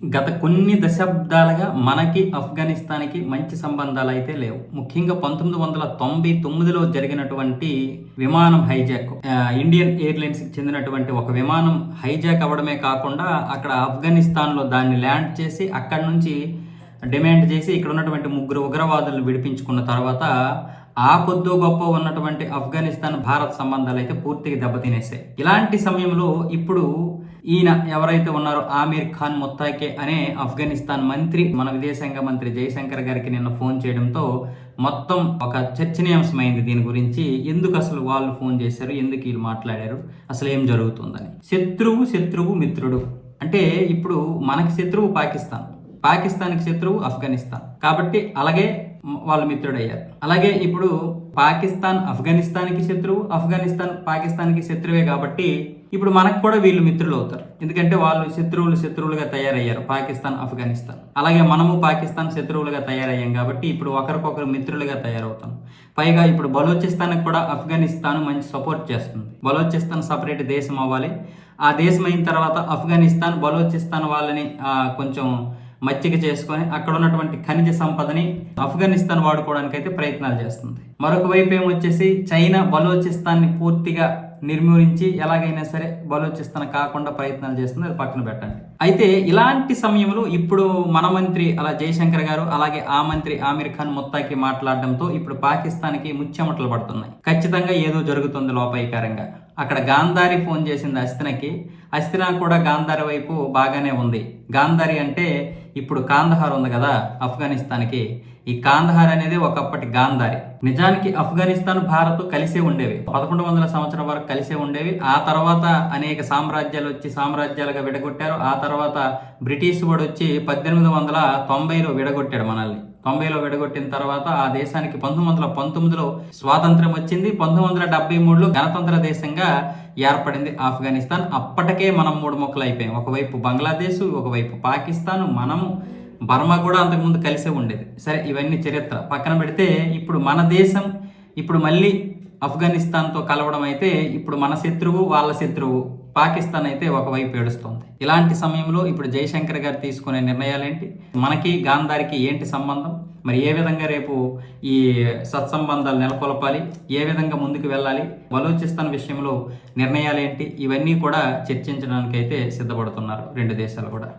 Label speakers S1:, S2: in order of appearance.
S1: గత కొన్ని దశాబ్దాలుగా మనకి ఆఫ్ఘనిస్తాన్కి మంచి సంబంధాలు అయితే లేవు. ముఖ్యంగా పంతొమ్మిది వందల తొంభై తొమ్మిదిలో జరిగినటువంటి విమానం హైజాక్ ఇండియన్ ఎయిర్లైన్స్కి చెందినటువంటి ఒక విమానం హైజాక్ అవ్వడమే కాకుండా అక్కడ ఆఫ్ఘనిస్తాన్లో దాన్ని ల్యాండ్ చేసి అక్కడి నుంచి డిమాండ్ చేసి ఇక్కడ ఉన్నటువంటి ముగ్గురు ఉగ్రవాదులను విడిపించుకున్న తర్వాత ఆ కొద్దో గొప్ప ఉన్నటువంటి ఆఫ్ఘనిస్తాన్ భారత్ సంబంధాలు అయితే పూర్తిగా దెబ్బతినేసాయి. ఇలాంటి సమయంలో ఇప్పుడు ఈయన ఎవరైతే ఉన్నారో ఆమీర్ ఖాన్ ముత్తాకే అనే ఆఫ్ఘనిస్తాన్ మంత్రి మన విదేశాంగ మంత్రి జయశంకర్ గారికి నిన్న ఫోన్ చేయడంతో మొత్తం ఒక చర్చనీయాంశమైంది దీని గురించి. ఎందుకు అసలు వాళ్ళు ఫోన్ చేశారు? ఎందుకు వీళ్ళు మాట్లాడారు? అసలు ఏం జరుగుతుందని. శత్రువు శత్రువు మిత్రుడు. అంటే ఇప్పుడు మనకి శత్రువు పాకిస్తాన్. పాకిస్తాన్కి శత్రువు ఆఫ్ఘనిస్తాన్. కాబట్టి అలాగే వాళ్ళు మిత్రుడయ్యారు. అలాగే ఇప్పుడు పాకిస్తాన్ ఆఫ్ఘనిస్తాన్కి శత్రువు ఆఫ్ఘనిస్తాన్ పాకిస్తాన్కి శత్రువే కాబట్టి ఇప్పుడు మనకు కూడా వీళ్ళు మిత్రులు అవుతారు. ఎందుకంటే వాళ్ళు శత్రువులు శత్రువులుగా తయారయ్యారు. పాకిస్తాన్ ఆఫ్ఘనిస్తాన్. అలాగే మనము పాకిస్తాన్ శత్రువులుగా తయారయ్యాం కాబట్టి ఇప్పుడు ఒకరికొకరు మిత్రులుగా తయారవుతాం. పైగా ఇప్పుడు బలోచిస్తాన్కి కూడా ఆఫ్ఘనిస్తాన్ మంచి సపోర్ట్ చేస్తుంది. బలోచిస్తాన్ సపరేట్ దేశం అవ్వాలి. ఆ దేశం అయిన తర్వాత ఆఫ్ఘనిస్తాన్ బలోచిస్తాన్ వాళ్ళని కొంచెం మచ్చిక చేసుకొని అక్కడ ఉన్నటువంటి ఖనిజ సంపదని ఆఫ్ఘనిస్తాన్ వాడుకోవడానికి అయితే ప్రయత్నాలు చేస్తుంది. మరొక వైపు ఏమొచ్చేసి చైనా బలోచిస్తాన్ని పూర్తిగా నిర్మూలించి ఎలాగైనా సరే బలోచిస్తాన్ కాకుండా ప్రయత్నాలు చేస్తుంది అది పక్కన పెట్టండి. అయితే ఇలాంటి సమయంలో ఇప్పుడు మన మంత్రి అలా జయశంకర్ గారు అలాగే ఆ మంత్రి ఆమీర్ ఖాన్ ముత్తాకి మాట్లాడడంతో ఇప్పుడు పాకిస్తాన్కి ముచ్చెమటలు పడుతున్నాయి. ఖచ్చితంగా ఏదో జరుగుతుంది లోపాయికారంగా అక్కడ గాంధారి ఫోన్ చేసింది అస్తినకి అస్తినా కూడా గాంధారి వైపు బాగానే ఉంది. గాంధారి అంటే ఇప్పుడు కాందహార్ ఉంది కదా ఆఫ్ఘనిస్తాన్కి. ఈ కాందహార్ అనేది ఒకప్పటి గాంధారి. నిజానికి ఆఫ్ఘనిస్తాన్ భారత్ కలిసే ఉండేవి. పదకొండు వందల సంవత్సరం వరకు కలిసే ఉండేవి. ఆ తర్వాత అనేక సామ్రాజ్యాలు వచ్చి సామ్రాజ్యాలుగా విడగొట్టారు. ఆ తర్వాత బ్రిటిష్ వాడు వచ్చి పద్దెనిమిది వందల తొంభైలో విడగొట్టాడు మనల్ని. తొంభైలో విడగొట్టిన తర్వాత ఆ దేశానికి పంతొమ్మిది వందల పంతొమ్మిదిలో స్వాతంత్రం వచ్చింది. పంతొమ్మిది వందల డెబ్బై మూడులో గణతంత్ర దేశంగా ఏర్పడింది ఆఫ్ఘనిస్తాన్. అప్పటికే మనం మూడు మొక్కలు అయిపోయాం. ఒకవైపు బంగ్లాదేశ్ ఒకవైపు పాకిస్తాన్. మనము బర్మా కూడా అంతకుముందు కలిసే ఉండేది. సరే ఇవన్నీ చరిత్ర. పక్కన పెడితే ఇప్పుడు మన దేశం ఇప్పుడు మళ్ళీ ఆఫ్ఘనిస్తాన్తో కలవడం అయితే ఇప్పుడు మన శత్రువు వాళ్ళ శత్రువు. పాకిస్తాన్ అయితే ఒకవైపు ఏడుస్తోంది. ఇలాంటి సమయంలో ఇప్పుడు జయశంకర్ గారు తీసుకునే నిర్ణయాలేంటి? మనకి గాంధారికి ఏంటి సంబంధం? మరి ఏ విధంగా రేపు ఈ సత్సంబంధాలు నెలకొల్పాలి? ఏ విధంగా ముందుకు వెళ్ళాలి? బలోచిస్తాన్ విషయంలో నిర్ణయాలు ఏంటి ఇవన్నీ కూడా చర్చించడానికైతే సిద్ధపడుతున్నారు రెండు దేశాలు కూడా.